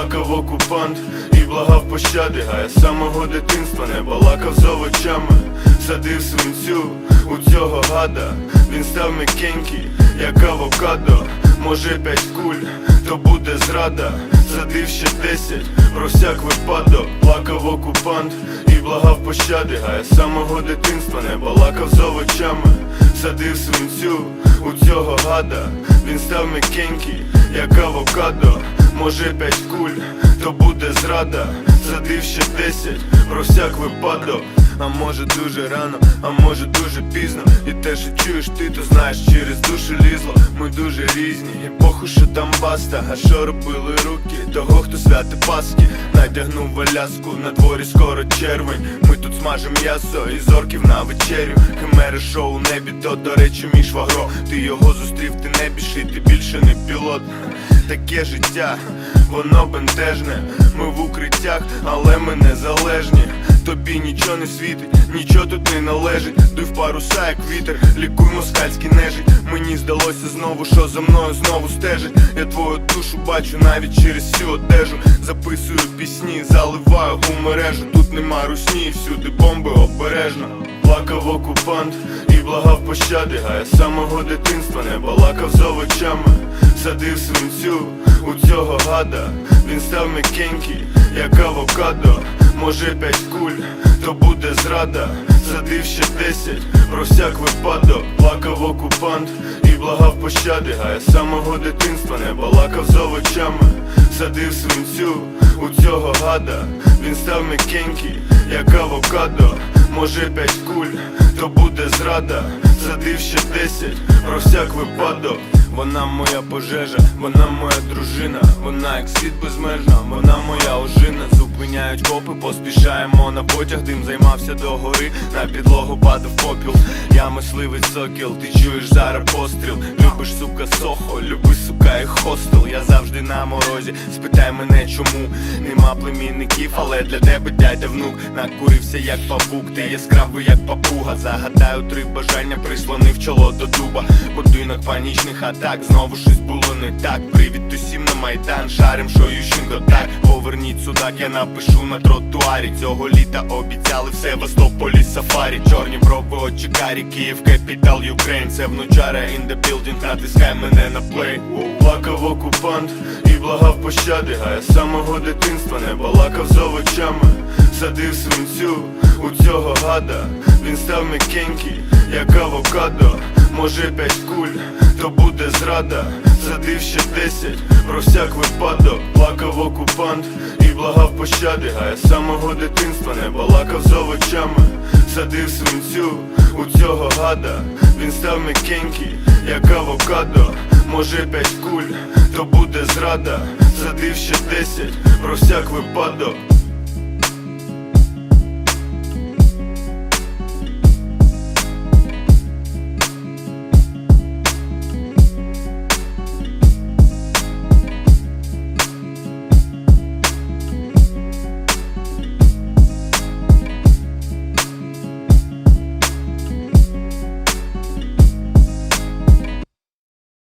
плакав окупант і благав пощади, а я з самого дитинства не балакав з овочами, садив свинцю у цього гада, він став м'якенький, як авокадо, може п'ять куль, то буде зрада, садив ще десять, про всяк випадок, плакав окупант і благав пощади, а я з самого дитинства не балакав з овочами, садив свинцю у цього гада, він став м'якенький, як авокадо, може п'ять куль, то буде зрада, садив ще десять, про всяк випадок. А може дуже рано, а може дуже пізно. І те, що чуєш ти, то знаєш через душу лізло. Ми дуже різні, і похуй, що там баста. А що робили руки того, хто святи паски Надягнув валяску, на дворі скоро червень. Ми тут смажем м'ясо і зорків на вечерю. Химери шоу у небі, то до речі мій швагро. Ти його зустрів, ти не більший, ти більше не пілот. Таке життя, воно бентежне. Ми укриттях, але ми незалежні. Тобі нічого не світить, нічого тут не належить. Дуй в паруса, як вітер, лікуй москальський нежить. Мені здалося знову, що за мною знову стежить. Я твою душу бачу навіть через всю одежу. Записую пісні, заливаю у мережу. Тут нема русні, всюди бомби обережно. Плакав окупант і благав пощади, а я з самого дитинства не балакав з овочами. Садив свинцю у цього гада, він став м'якенький, як авокадо, може п'ять куль, то буде зрада, садив ще десять, про всяк випадок, плакав окупант і благав пощади, а я з самого дитинства не балакав з овочами, садив свинцю у цього гада, він став м'якенький, як авокадо, може п'ять куль, то буде зрада, садив ще десять, про всяк випадок. Вона моя пожежа, вона моя дружина, вона як світ безмежна, вона моя ожина. Зупиняють копи, поспішаємо на потяг, дим займався до гори, на підлогу падав попіл. Я мисливець сокіл, ти чуєш зараз постріл. Любиш, сука, сохо, люби, сука, і хостел. Я завжди на морозі, спитай мене чому нема племінників, але для тебе дядя внук накурився як павук, ти яскравий як папуга. Загадаю три бажання, прислонив чоло до дуба. Будинок панічних атак, знову щось було не так. Привіт усім на майдан, шарим, що Ющенко так. Поверніть судак, я напишу на тротуарі. Цього літа обіцяли в Севастополі сафарі. Чорні брови, очі карі, Київ, капітал, Юкрейн. Це внучара in the building, натискай мене на плей. Плакав окупант і благав пощади, а я з самого дитинства не балакав з овочами. Садив свинцю у цього гада, він став м'якенький, як авокадо, може п'ять куль, то буде зрада, садив ще десять, про всяк випадок, плакав окупант і благав пощади, а я з самого дитинства не балакав з овочами, садив свинцю у цього гада, він став м'якенький, як авокадо, може п'ять куль, то буде зрада, садив ще десять, про всяк випадок.